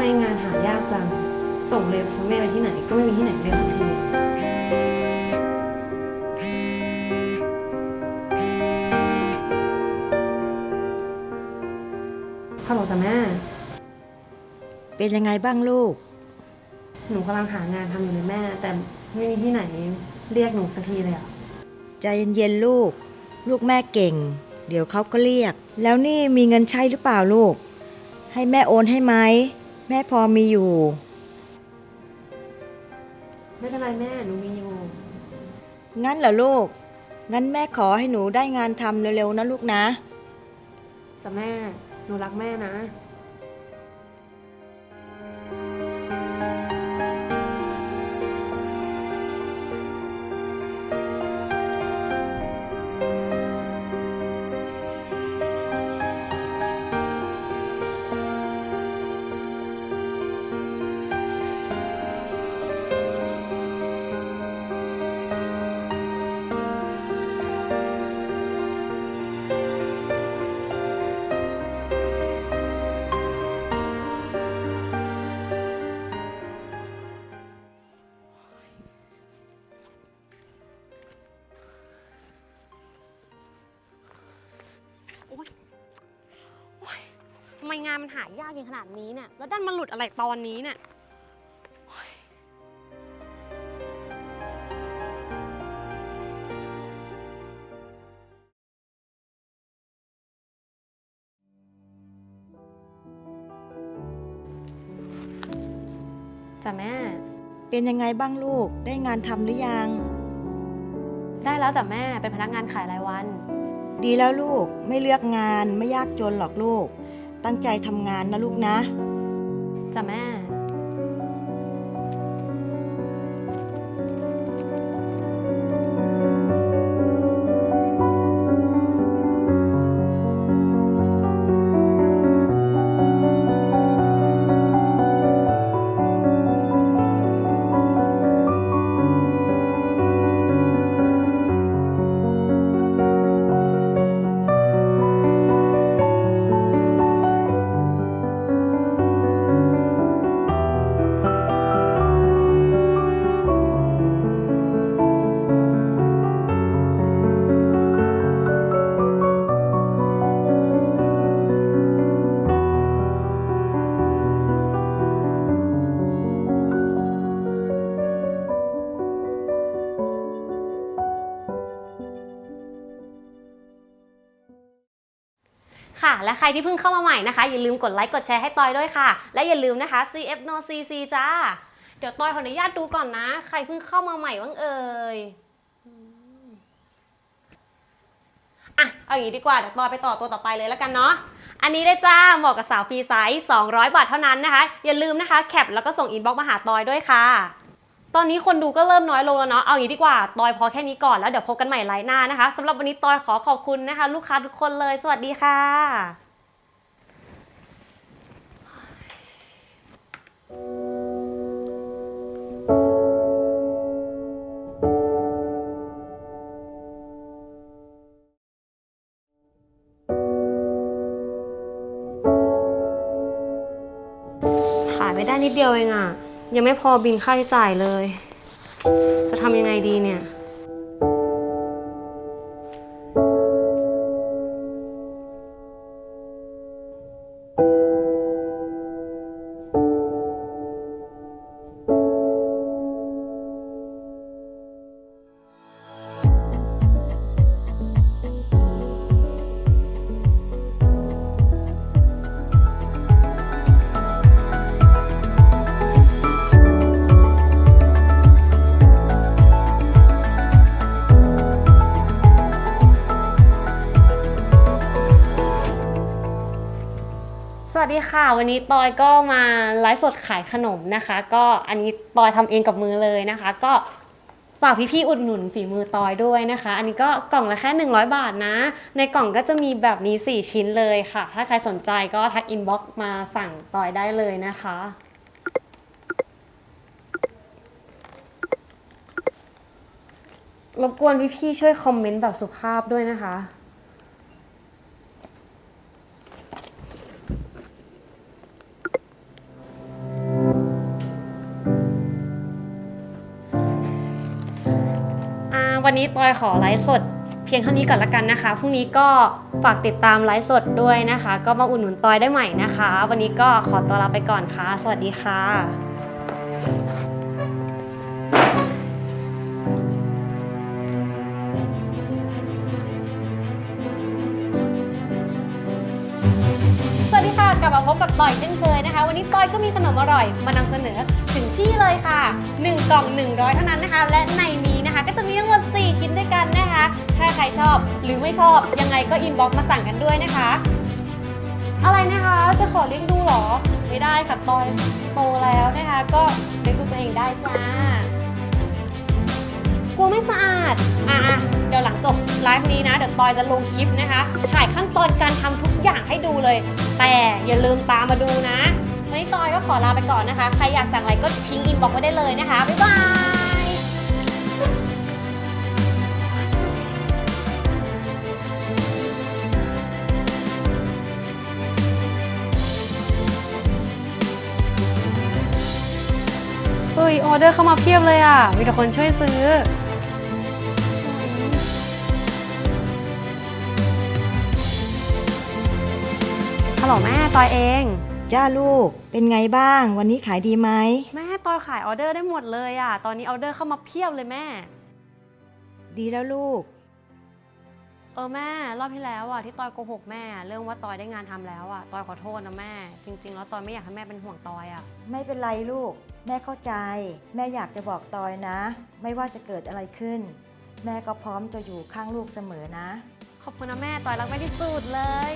ไมงานหายากจัง ส่งเรซูเม่ไปที่ไหนก็ไม่มีที่ไหนเรียกสักที ฮัลโหลจ้ะแม่ เป็นยังไงบ้างลูก หนูกำลังหางานทำอยู่เลยแม่ แต่ไม่มีที่ไหนเรียกหนูสักทีเลยอะใจเย็นๆลูก ลูกแม่เก่ง เดี๋ยวเขาก็เรียก แล้วนี่มีเงินใช้หรือเปล่าลูก ให้แม่โอนให้ไหม แม่พอมีอยู่ ไม่เป็นไรแม่หนูมีอยู่ งั้นเหรอลูก งั้นแม่ขอให้หนูได้งานทำเร็วๆนะลูกนะ จ้ะแม่ หนูรักแม่นะ โอ๊ยโอ๊ยทำไมงานมันหายากอย่างขนาดนี้เนี่ย แล้วดันมาหลุดอะไรตอนนี้เนี่ยจ้ะแม่ เป็นยังไงบ้างลูก ได้งานทำหรือยัง ได้แล้วจ้ะแม่ เป็นพนักงานขายรายวัน ดีแล้วลูกไม่เลือกงานไม่ยากจนหรอกลูก ตั้งใจทำงานนะลูกนะ จ้ะแม่ ค่ะ และใครที่เพิ่งเข้ามาใหม่นะคะ อย่าลืมกดไลค์กดแชร์ให้ตอยด้วยค่ะ และอย่าลืมนะคะ CF No CC จ้า เดี๋ยวตอยขออนุญาตดูก่อนนะ ใครเพิ่งเข้ามาใหม่บ้างเอ่ยอะเอาอย่างนี้ดีกว่าเดี๋ยวตอยไปต่อตัวต่อไปเลยแล้วกันเนาะอันนี้ได้จ้าเหมาะกับสาวฟรีไซส์200 บาทเท่านั้นนะคะ อย่าลืมนะคะแคปแล้วก็ส่งอินบ็อกซ์มาหาตอยด้วยค่ะ ตอนนี้คนดูก็เริ่มน้อยลงแล้วเนาะ เอาอย่างนี้ดีกว่า ตอยพอแค่นี้ก่อนแล้วเดี๋ยวพบกันใหม่ไลน์หน้านะคะสำหรับวันนี้ตอยขอขอบคุณนะคะ ลูกค้าทุกคนเลย สวัสดีค่ะ ขายไม่ได้นิดเดียวเองอะ ยังไม่พอบินค่าใช้จ่ายเลย จะทำยังไงดีเนี่ย สวัสดีค่ะ วันนี้ตอยก็มาไลฟ์สดขายขนมนะคะ ก็อันนี้ตอยทำเองกับมือเลยนะคะ ก็ฝากพี่ๆอุดหนุนฝีมือตอยด้วยนะคะ อันนี้ก็กล่องละแค่ 100 บาทนะ ในกล่องก็จะมีแบบนี้ 4 ชิ้นเลยค่ะ ถ้าใครสนใจก็ทักอินบ็อกซ์มาสั่งตอยได้เลยนะคะ รบกวนพี่ๆช่วยคอมเมนต์แบบสุภาพด้วยนะคะ วันนี้ตอยขอไลฟ์สด เพียงเท่านี้ก่อนละกันนะคะ พรุ่งนี้ก็ฝากติดตามไลฟ์สดด้วยนะคะ ก็มาอุดหนุนตอยได้ใหม่นะคะ วันนี้ก็ขอตัวลาไปก่อนค่ะ สวัสดีค่ะสวัสดีค่ะกลับมาพบกับต่อยเช่นเคยนะคะ วันนี้ต่อยก็มีขนมอร่อยมานำเสนอถึงที่เลยค่ะ 1 กล่อง 100 เท่านั้นนะคะ และในนี้ นะคะ ก็จะมีทั้งหมด 4 ชิ้นด้วยกันนะคะ ถ้าใครชอบหรือไม่ชอบยังไงก็อินบ็อกซ์มาสั่งกันด้วยนะคะ อะไรนะคะจะขอเลี้ยงดูเหรอ ไม่ได้ค่ะตอยโตแล้วนะคะ ก็เลี้ยงดูตัวเองได้จ้ากลัวไม่สะอาด อะเดี๋ยวหลังจบไลฟ์นี้นะ เดี๋ยวตอยจะลงคลิปนะคะ ถ่ายขั้นตอนการทำทุกอย่างให้ดูเลย แต่อย่าลืมตามมาดูนะวันนี้ตอยก็ขอลาไปก่อนนะคะ ใครอยากสั่งอะไรก็ทิ้งอินบ็อกซ์ไว้ได้เลยนะคะ บ๊ายบาย เดอร์เข้ามาเพียบเลยอะ มีแต่คนช่วยซื้อ ฮัลโหลแม่ตอยเอง จ้าลูก เป็นไงบ้าง วันนี้ขายดีไหม แม่ตอยขายออเดอร์ได้หมดเลยอะ ตอนนี้ออเดอร์เข้ามาเพียบเลยแม่ ดีแล้วลูก เออแม่ รอบที่แล้วอะที่ตอยโกหกแม่ เรื่องว่าตอยได้งานทำแล้วอะตอยขอโทษนะแม่ จริง ๆ แล้วตอยไม่อยากให้แม่เป็นห่วงตอยอะ ไม่เป็นไรลูก แม่เข้าใจ แม่อยากจะบอกตอยนะ ไม่ว่าจะเกิดอะไรขึ้น แม่ก็พร้อมจะอยู่ข้างลูกเสมอนะ ขอบคุณนะแม่ตอยรักแม่ที่สุดเลย